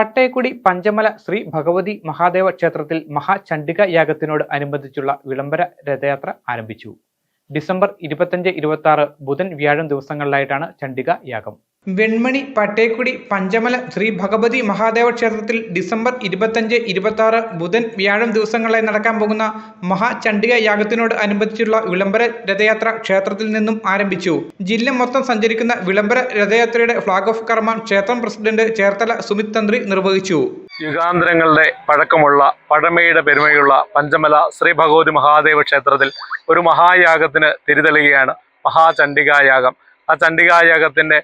പട്ടയക്കുടി പഞ്ചമല ശ്രീ ഭഗവതി മഹാദേവ ക്ഷേത്രത്തിൽ മഹാചണ്ഡിക യാഗത്തിനോട് അനുബന്ധിച്ചുള്ള വിളംബര രഥയാത്ര ആരംഭിച്ചു. ഡിസംബർ ഇരുപത്തഞ്ച് ഇരുപത്തി ആറ് ബുധൻ വ്യാഴം ദിവസങ്ങളിലായിട്ടാണ് ചണ്ഡിക യാഗം. വെൺമണി പട്ടേക്കുടി പഞ്ചമല ശ്രീ ഭഗവതി മഹാദേവ ക്ഷേത്രത്തിൽ ഡിസംബർ ഇരുപത്തഞ്ച് ഇരുപത്തി ആറ് ബുധൻ വ്യാഴം ദിവസങ്ങളായി നടക്കാൻ പോകുന്ന മഹാചണ്ഡിക യാഗത്തിനോട് അനുബന്ധിച്ചുള്ള വിളംബര രഥയാത്ര ക്ഷേത്രത്തിൽ നിന്നും ആരംഭിച്ചു. ജില്ല മൊത്തം സഞ്ചരിക്കുന്ന വിളംബര രഥയാത്രയുടെ ഫ്ളാഗ് ഓഫ് കർമ്മം ക്ഷേത്രം പ്രസിഡന്റ് ചേർത്തല സുമിത് തന്ത്രി നിർവഹിച്ചു. യുഗാന്തരങ്ങളുടെ പഴക്കമുള്ള പഴമയുടെ പെരുമയുള്ള പഞ്ചമല ശ്രീ ഭഗവതി മഹാദേവ ക്ഷേത്രത്തിൽ ഒരു മഹായാഗത്തിന് തിരിതെളിയുകയാണ് മഹാചണ്ഡികായാഗം ആ ചണ്ഡികായാഗത്തിന്റെ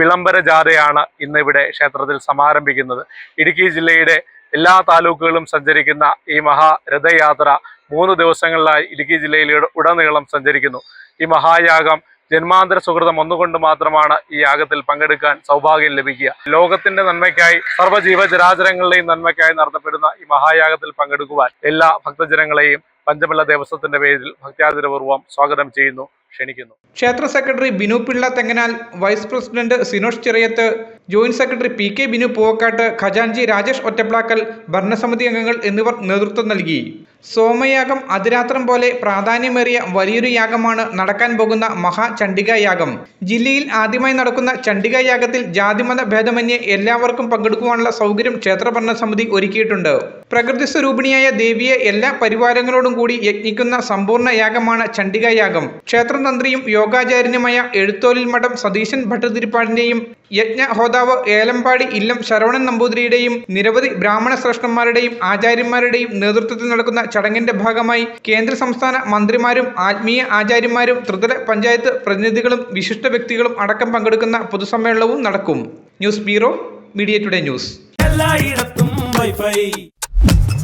വിളംബര ജാഥയാണ് ഇന്ന് ഇവിടെ ക്ഷേത്രത്തിൽ സമാരംഭിക്കുന്നത്. ഇടുക്കി ജില്ലയുടെ എല്ലാ താലൂക്കുകളും സഞ്ചരിക്കുന്ന ഈ മഹാരഥയാത്ര മൂന്ന് ദിവസങ്ങളിലായി ഇടുക്കി ജില്ലയിൽ ഉടനീളം സഞ്ചരിക്കുന്നു. ഈ മഹായാഗം ജന്മാന്തര സുഹൃതം ഒന്നുകൊണ്ട് മാത്രമാണ് ഈ യാഗത്തിൽ പങ്കെടുക്കാൻ സൗഭാഗ്യം ലഭിക്കുക. ലോകത്തിന്റെ നന്മയ്ക്കായി സർവജീവചരാചരങ്ങളുടെയും നന്മയ്ക്കായി നടത്തപ്പെടുന്ന ഈ മഹായാഗത്തിൽ പങ്കെടുക്കുവാൻ എല്ലാ ഭക്തജനങ്ങളെയും പഞ്ചമല്ല ദേവസ്വത്തിന്റെ പേരിൽ ഭക്താദരപൂർവം സ്വാഗതം ചെയ്യുന്നു. ക്ഷണിക്കുന്നു. ക്ഷേത്ര secretary Binu Pillai Thenganal vice president Sinosh Cheriyath joint secretary P K Binu Poovakkattu ഖജാൻജി Rajesh Ottaplackal ഭരണസമിതി അംഗങ്ങൾ എന്നിവർ നേതൃത്വം നൽകി. സോമയാഗം അതിരാത്രം പോലെ പ്രാധാന്യമേറിയ വലിയൊരു യാഗമാണ് നടക്കാൻ പോകുന്ന മഹാചണ്ഡിക യാഗം. ജില്ലയിൽ ആദ്യമായി നടക്കുന്ന ചണ്ഡിക യാഗത്തിൽ ജാതിമത ഭേദമന്യേ എല്ലാവർക്കും പങ്കെടുക്കുവാനുള്ള സൗകര്യം ക്ഷേത്ര ഭരണസമിതി ഒരുക്കിയിട്ടുണ്ട്. പ്രകൃതി സ്വരൂപിണിയായ ദേവിയെ എല്ലാ പരിവാരങ്ങളോടും കൂടി യജ്ഞിക്കുന്ന സമ്പൂർണ യാഗമാണ് ചണ്ഡിക യാഗം. ക്ഷേത്രതന്ത്രിയും യോഗാചാര്യനുമായ എഴുത്തോലിൽ മഠം സതീശൻ ഭട്ടതിരിപ്പാടിന്റെയും യജ്ഞ ഹോതാവ് ഏലമ്പാടി ഇല്ലം ശരവണൻ നമ്പൂതിരിയുടെയും നിരവധി ബ്രാഹ്മണ ശ്രേഷ്ഠന്മാരുടെയും ആചാര്യന്മാരുടെയും നേതൃത്വത്തിൽ നടക്കുന്ന ചടങ്ങിന്റെ ഭാഗമായി കേന്ദ്ര സംസ്ഥാന മന്ത്രിമാരും ആത്മീയ ആചാര്യന്മാരും ത്രിതല പഞ്ചായത്ത് പ്രതിനിധികളും വിശിഷ്ട വ്യക്തികളും അടക്കം പങ്കെടുക്കുന്ന പൊതുസമ്മേളനവും നടക്കും. News bureau media today news. എല്ലായിടത്തും വൈഫൈ